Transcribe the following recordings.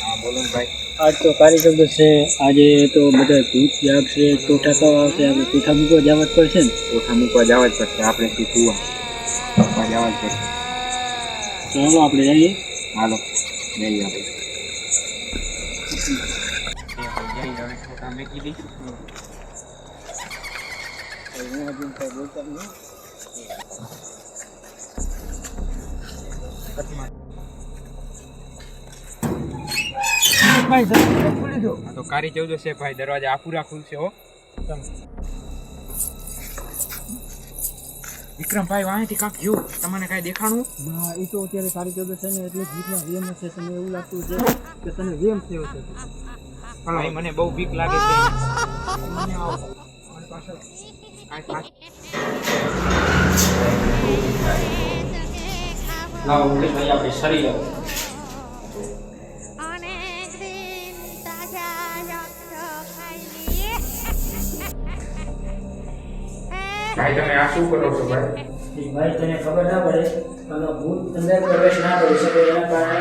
હા બોલો ને ભાઈ. આજ તો કાર્યક્રમ છે. આજે તો બધા ભૂત જાગશે ચોઠા તો આવશે આપણે ટોઠા મૂકવા જવા જ પડશે ને. કોઠા મૂકવા જવા જ પડશે આપણે શીખવું મૂકવા જવા જ પડશે. ચાલો આપણે જઈએ. હાલો જઈએ આપણે. બોલતા નહીં. ભાઈ દરવાજો ખોલી દો તો કારી ચૌદસ છે ભાઈ દરવાજા આખુરા ખુલશે હો વિક્રમભાઈ વાંથી કાંક જો તમને કાંઈ દેખાણું ના એ તો અત્યારે સારી ચૌદશ છે ને એટલે જીતના વેમ છે તમને એવું લાગતું છે કે તને વેમ થયો છે ભાઈ મને બહુ બીક લાગે છે મને આવો. મારી પાછળ. કાંઈ પાછળ. લાવો ભાઈ આપણે શરીર ભાઈ તમે આ શું કરો છો ભાઈ ભાઈ તને ખબર ના પડે અને ભૂત અંદર પ્રવેશ ના કરી શકે એના કારણે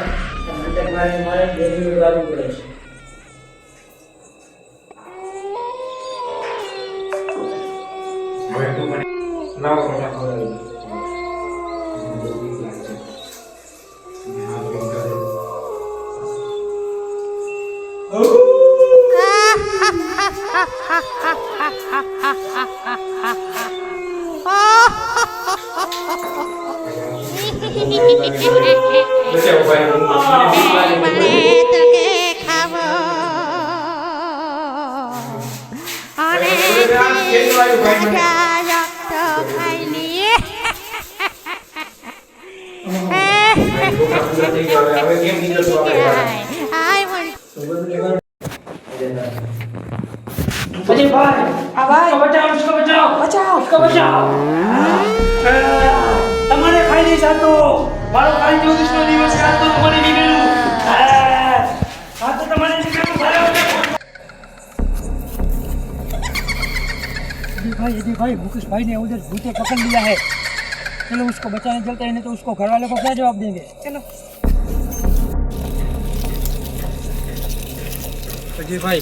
મંડપ મારી મારે દેવી ઉગાડવી પડે છે હવે તું મને લાવો મોટા ખવડાવી દે. મને બહુ બીક લાગે છે. બચાવો હું- મને બીક લાગે 海林さんとマラ環境寿司のリムシカンと共にビビる。ああ温まれてくるさよう भाई यदि भाई मुकेश भाई ने उधर भूते पकड़ लिया है चलो उसको बचाने चलते हैं तो उसको घर वाले को क्या जवाब देंगे चलो अजय भाई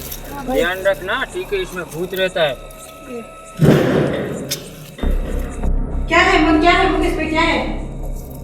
ध्यान रखना ठीक है इसमें भूत रहता है क्या है मन क्या है मुकेश भाई क्या है